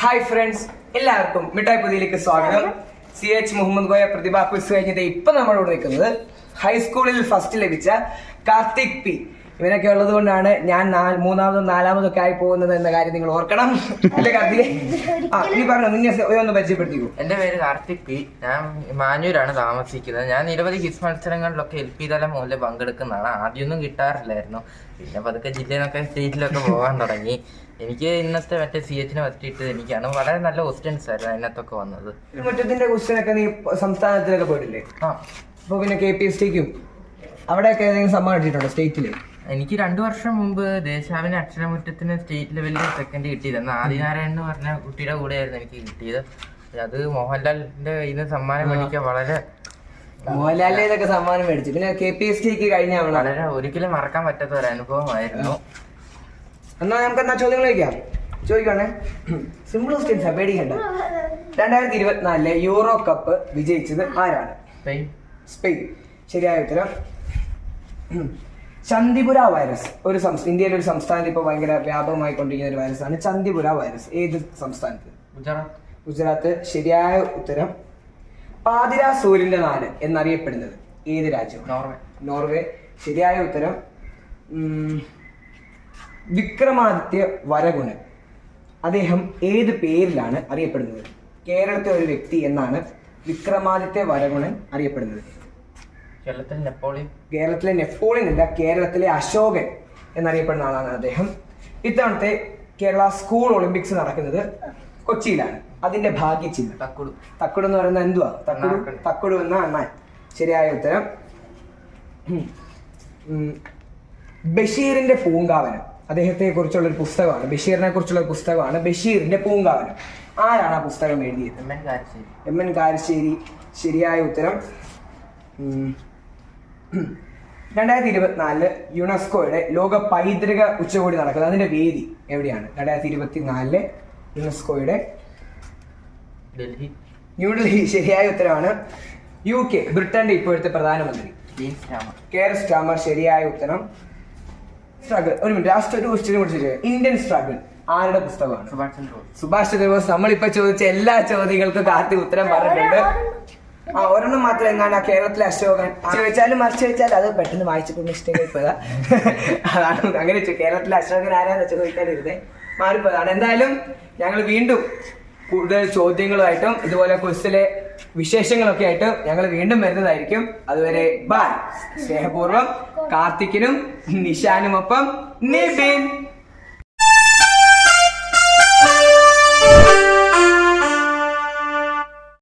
Hi friends എല്ലാവർക്കും മിഠായി പുതിയിലേക്ക് സ്വാഗതം. സി എച്ച് മുഹമ്മദ് ഗോയ പ്രതിഭ ക്വിസ് കഴിഞ്ഞിട്ട് ഇപ്പൊ നമ്മളോട് നിൽക്കുന്നത് ഹൈസ്കൂളിൽ ഫസ്റ്റ് ലഭിച്ച കാർത്തിക് പി. ഇവനൊക്കെ ഉള്ളത് കൊണ്ടാണ് ഞാൻ മൂന്നാമതും നാലാമതും ഒക്കെ ആയി പോകുന്നത് എന്ന കാര്യം നിങ്ങൾ ഓർക്കണം. എന്റെ കാർത്തിക്? ആ നീ പറഞ്ഞു നിന്നെ ഒന്ന് പരിചയപ്പെടുത്തിക്കൂ. എന്റെ പേര് കാർത്തിക്. പി ഞാൻ മാനൂരാണ് താമസിക്കുന്നത്. ഞാൻ നിരവധി ഹിസ് മത്സരങ്ങളിലൊക്കെ എൽ പി തലം മുതൽ പങ്കെടുക്കുന്നതാണ്. ആദ്യമൊന്നും കിട്ടാറില്ലായിരുന്നു. പിന്നെ പതുക്കെ ജില്ലയിലൊക്കെ സ്റ്റേറ്റിലൊക്കെ പോകാൻ തുടങ്ങി. എനിക്ക് ഇന്നത്തെ മറ്റേ സി എച്ചിനെ പറ്റിയിട്ട് എനിക്കാണ് വളരെ നല്ല ക്വസ്റ്റ്യൻസ് ആയിരുന്നു അതിനകത്തൊക്കെ വന്നത്. മുറ്റത്തിന്റെ ക്വസ്റ്റ്യൻ ഒക്കെ നീ സംസ്ഥാനത്തിലൊക്കെ പോയിട്ടില്ലേ? ആ. അപ്പൊ പിന്നെ കെ പി എസ് ടിക്കും. അവിടെയൊക്കെ ഏതെങ്കിലും സമ്മാനം കിട്ടിയിട്ടുണ്ടോ സ്റ്റേറ്റിൽ? എനിക്ക് രണ്ടു വർഷം മുമ്പ് ദേശാവിന് അക്ഷരമുറ്റത്തിന് സ്റ്റേറ്റ് ലെവലിൽ സെക്കൻഡ് കിട്ടിയത്. എന്നാൽ ആദിനാരായണൻ എന്ന് പറഞ്ഞ കുട്ടിയുടെ കൂടെയായിരുന്നു എനിക്ക് കിട്ടിയത്. അത് മോഹൻലാലിന്റെ കയ്യിൽ നിന്ന് സമ്മാനം മേടിക്കാൻ വളരെ മോഹൻലാലിന്റെ ഇതൊക്കെ സമ്മാനം മേടിച്ചു. പിന്നെ കെ പി എസ് ടിക്ക് കഴിഞ്ഞ വളരെ ഒരിക്കലും മറക്കാൻ പറ്റാത്ത ഒരു അനുഭവമായിരുന്നു. എന്നാ നമുക്ക് എന്നാ ചോദ്യങ്ങൾ ചോദിക്കാം. ചോദിക്കണേ സിമ്പിൾ ക്വസ്റ്റ്യൻസ് പേടിക്കണ്ട. രണ്ടായിരത്തി ഇരുപത്തിനാലിലെ യൂറോ കപ്പ് വിജയിച്ചത് ആരാണ്? സ്പെയിൻ. സ്പെയിൻ. ശരിയായ ഉത്തരം. ചന്ദിപുര വൈറസ് ഒരു സംസ്ഥാന ഇന്ത്യയിലെ ഒരു സംസ്ഥാനത്ത് ഇപ്പോൾ ഭയങ്കര വ്യാപകമായി കൊണ്ടിരിക്കുന്ന ഒരു വൈറസ് ആണ് ചന്ദിപുര വൈറസ് ഏത് സംസ്ഥാനത്ത്? ഗുജറാത്ത്. ഗുജറാത്ത്. ശരിയായ ഉത്തരം പാതിര സൂര്യന്റെ നാട് എന്നറിയപ്പെടുന്നത്. ഏത് രാജ്യം നോർവേ. നോർവേ. ശരിയായ ഉത്തരം വിക്രമാദിത്യ വരഗുണൻ. അദ്ദേഹം ഏത് പേരിലാണ് അറിയപ്പെടുന്നത്? കേരളത്തെ ഒരു വ്യക്തി എന്നാണ് വിക്രമാദിത്യ വരഗുണൻ അറിയപ്പെടുന്നത്. കേരളത്തിൽ നെപ്പോളിയൻ? കേരളത്തിലെ നെപ്പോളിയൻ അല്ല കേരളത്തിലെ അശോകൻ എന്നറിയപ്പെടുന്ന ആളാണ് അദ്ദേഹം. ഇത്തവണത്തെ കേരള സ്കൂൾ ഒളിമ്പിക്സ് നടക്കുന്നത് കൊച്ചിയിലാണ്. അതിന്റെ ഭാഗ്യചിഹ്നം. തക്കുടു. തക്കുടു എന്ന് പറയുന്നത് എന്തുവാ? തക്കുടു. തക്കുടു എന്ന അണ്ണാൻ ശരിയായ ഉത്തരം. ബഷീറിന്റെ പൂങ്കാവനം. അദ്ദേഹത്തെ കുറിച്ചുള്ള ഒരു പുസ്തകമാണ്. ബഷീറിനെ കുറിച്ചുള്ള ഒരു പുസ്തകമാണ് ബഷീറിന്റെ പൂങ്കാവനം. ആരാണ് ആ പുസ്തകം എഴുതിയത്? M N Karassery. M N Karassery. ശരിയായ ഉത്തരം. രണ്ടായിരത്തി ഇരുപത്തിനാലിൽ യുനെസ്കോയുടെ ലോക പൈതൃക ഉച്ചകോടി നടക്കുന്നത്. അതിന്റെ വേദി എവിടെയാണ്? രണ്ടായിരത്തി ഇരുപത്തിനാലിൽ യുനെസ്കോയുടെ ഡൽഹി. ന്യൂഡൽഹി. ശരിയായ ഉത്തരമാണ് യു കെ ബ്രിട്ടന്റെ ഇപ്പോഴത്തെ പ്രധാനമന്ത്രി. കെ കെയർ സ്റ്റാമർ ശരിയായ ഉത്തരം. സ്ട്രഗിൾ. ഒരു മിനിറ്റ് ലാസ്റ്റ് ഒരു ക്വസ്റ്റിനെ കുറിച്ച് ഇന്ത്യൻ സ്ട്രഗിൾ ആരുടെ പുസ്തകമാണ്? സുഭാഷ് ചന്ദ്രബോസ്. സുഭാഷ് ചന്ദ്രബോസ് നമ്മളിപ്പോ ചോദിച്ച എല്ലാ ചോദ്യങ്ങൾക്കും കാർത്തി ഉത്തരം പറഞ്ഞിട്ടുണ്ട്. ആ ഒരെണ്ണം മാത്രം എങ്ങാണ്ട് ആ കേരളത്തിലെ അശോകൻ ചോദിച്ചാലും മറിച്ച് ചോദിച്ചാൽ അത് പെട്ടെന്ന് വായിച്ചപ്പോൾ മിസ്റ്റേക്ക് പോയതാ അതാണ് അങ്ങനെ കേരളത്തിലെ അശോകൻ ആരാന്ന് ചോദിക്കാനിരുന്നേ മാറിപ്പോയതാണ്. എന്തായാലും ഞങ്ങൾ വീണ്ടും കൂടുതൽ ചോദ്യങ്ങളുമായിട്ടും ഇതുപോലെ ക്വസ്റ്റിലെ വിശേഷങ്ങളൊക്കെ ആയിട്ടും ഞങ്ങൾ വീണ്ടും വരുന്നതായിരിക്കും. അതുവരെ ബായ് സ്നേഹപൂർവം കാർത്തിക്കിനും നിഷാനുമൊപ്പം നിബിൻ.